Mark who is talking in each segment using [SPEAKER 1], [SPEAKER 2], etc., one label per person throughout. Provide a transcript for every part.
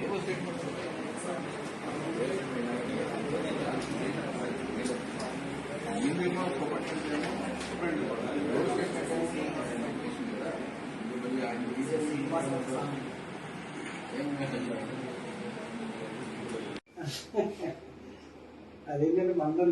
[SPEAKER 1] ವ್ಯವಸ್ಥೆ అదేంటంటే మందరం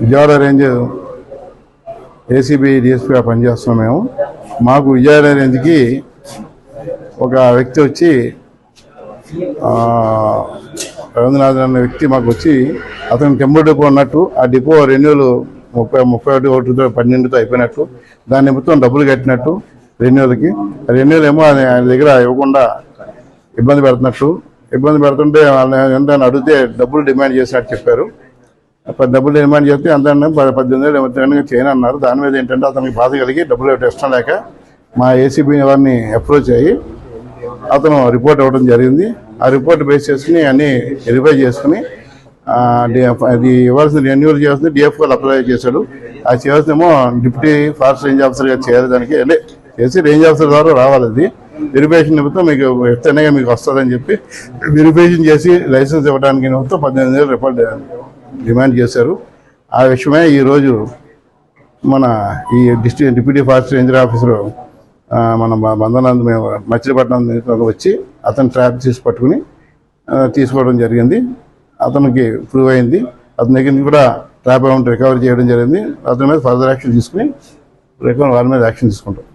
[SPEAKER 2] Vijayawada range ACB డిఎస్పీగా పనిచేస్తున్నాం మేము. మాకు విజయవాడ రేంజ్కి ఒక వ్యక్తి వచ్చి రవీంద్రనాథ్ అనే వ్యక్తి మాకు వచ్చి అతను టెంపుల్ డిపో ఉన్నట్టు ఆ డిపో రెన్యూలు ముప్పై ముప్పై ఒకటి ఒకటితో పన్నెండుతో అయిపోయినట్టు. దాని నిమిత్తం డబ్బులు కట్టినట్టు రెన్యూల్కి రెన్యూల్ ఏమో ఆయన ఆయన దగ్గర ఇవ్వకుండా ఇబ్బంది పెడుతున్నట్టు. ఇబ్బంది పెడుతుంటే వాళ్ళని అడిగితే డబ్బులు డిమాండ్ చేసినట్టు చెప్పారు. పది డబ్బులు డిమాండ్ చేస్తే అంత పద్దెనిమిది వేలు చేయను అన్నారు. దాని మీద ఏంటంటే అతనికి బాధ కలిగి డబ్బులు ఇష్టం లేక మా ఏసీబీ వారిని అప్రోచ్ అయ్యి అతను రిపోర్ట్ ఇవ్వడం జరిగింది. ఆ రిపోర్ట్ బేస్ చేసుకుని అన్ని వెరిఫై చేసుకుని అది ఇవ్వాల్సిన రెన్యూల్ చేస్తుంది డిఎఫ్ వాళ్ళు అప్లై చేశాడు. అది చేస్తేమో డిప్యూటీ ఫారెస్ట్ రేంజ్ ఆఫీసర్గా చేయాలి దానికి వెళ్ళి చేసి రేంజ్ ఆఫీసర్ ద్వారా రావాలి అది. వెరిఫికేషన్ నిమిత్తం మీకు ఎత్తనగా మీకు వస్తుందని చెప్పి వెరిఫికేషన్ చేసి లైసెన్స్ ఇవ్వడానికి నిమిత్తం పద్దెనిమిది వేలు రిపోర్ట్ డిమాండ్ చేశారు. ఆ విషయమే ఈరోజు మన ఈ district deputy forest ranger officer మన బ- మేము మచిలీపట్నం వచ్చి అతను ట్రాప్ చేసి పట్టుకుని తీసుకోవడం జరిగింది. అతనికి ప్రూవ్ అయింది. అతని దగ్గర కూడా ట్రాప్ అమౌంట్ రికవర్ చేయడం జరిగింది. అతని మీద ఫర్దర్ యాక్షన్ తీసుకుని రికవర్ వారి మీద యాక్షన్ తీసుకుంటాం.